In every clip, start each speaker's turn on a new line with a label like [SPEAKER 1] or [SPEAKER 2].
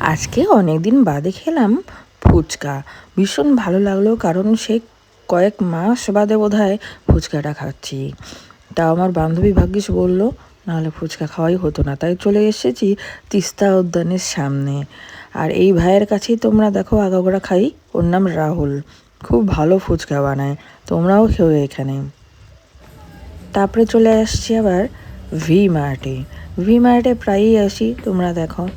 [SPEAKER 1] আজকে অনেক দিন বাদে খেলাম ফুচকা। ভীষণ ভালো লাগল কারণ সে কয়েক মাস বাদে বোধ হয় ফুচকাটা খাচ্ছি। তা আমার বান্ধবী ভাগ্যিস বলল, নাহলে ফুচকা খাওয়াই হতো না। তাই চলে এসেছি তিস্তা উদ্যানের সামনে। আর এই ভাইয়ের কাছেই তোমরা দেখো আগাগোড়া খাই। ওর নাম রাহুল। খুব ভালো ফুচকা বানায়। তোমরাও খেও এখানে। তারপরে চলে আসছি আবার ভি মার্টে। ভি মার্টে প্রায়ই আসি, তোমরা দেখো।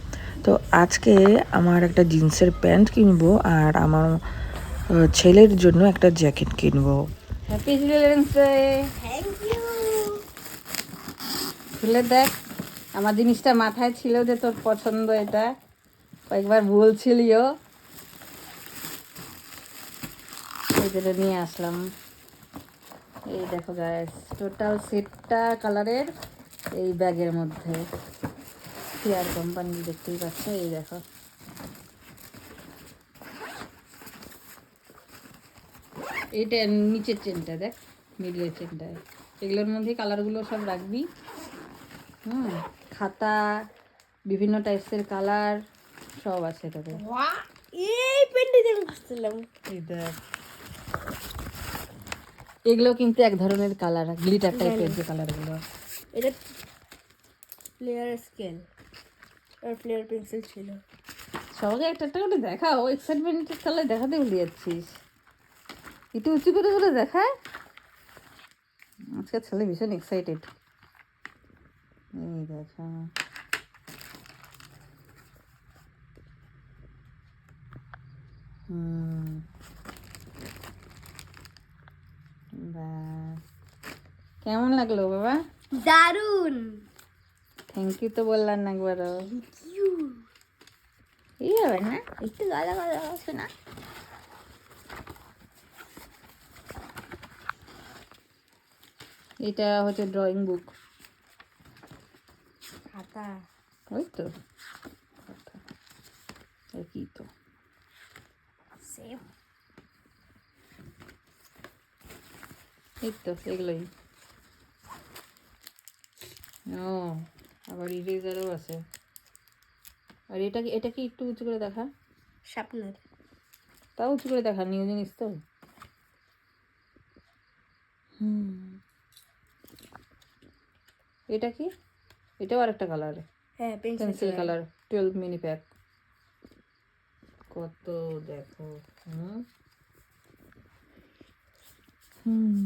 [SPEAKER 1] তো আজকে আমার একটা জিন্সের প্যান্ট কিনবো আর আমার ছেলের জন্য একটা জ্যাকেট কিনবো।
[SPEAKER 2] হ্যাপি চিলড্রেন্স ডে
[SPEAKER 3] থ্যাংক
[SPEAKER 2] খুলে দেখ আমার জিনিসটা মাথায় ছিল যে তোর পছন্দ এটা। কয়েকবার বলছিলিও। যেটা নিয়ে আসলাম। এই দেখো গাইস টোটাল সেটটা কালারের এই ব্যাগের মধ্যে। ফিয়ার কোম্পানি দেখতেই পাচ্ছ এই দেখো। এইটা নিচের চেনটা দেখ মিডলের চেনটা এগুলোর মধ্যে কালারগুলো সব রাখবি। হুম খাতা বিভিন্ন টাইপসের কালার সব আছে এটাতে।
[SPEAKER 3] এই পেনটি দেখে। খুঁজছিলাম
[SPEAKER 2] এগুলো কিন্তু এক ধরনের কালার গ্লিটার টাইপের যে কালারগুলো
[SPEAKER 3] এটা প্লেয়ার স্কেল আর প্লেয়ার পেন্সিল ছিল।
[SPEAKER 2] সবাইকে একটা একটা করে দেখাও এক্সাইটমেন্টের কালার দেখাতে ভুলে যাচ্ছিস একটু উঁচু করে করে দেখায় আজকে ছেলে ভীষণ এক্সাইটেড এই দেখা। হুম। কেমন লাগল বাবা?
[SPEAKER 3] দারুণ
[SPEAKER 2] থ্যাংক ইউ তো বললাম না একবারও। এই হবে না? একটু গালা গালা শোনা এটা হচ্ছে ড্রয়িং বুক
[SPEAKER 3] খাতা।
[SPEAKER 2] ওই তো। কি তো? এই তো এগুলোই। ও। আবার ইরেজারও আছে। আর এটা কি এটা কি একটু উঁচু করে দেখা?
[SPEAKER 3] শার্পনার
[SPEAKER 2] তাও উঁচু করে দেখা নিউ জিনিস তো। হুম। এটা কি? এটাও আরেকটা কালার
[SPEAKER 3] হ্যাঁ pencil
[SPEAKER 2] pencil colour twelve mini pack কত দেখো হুম। হুম।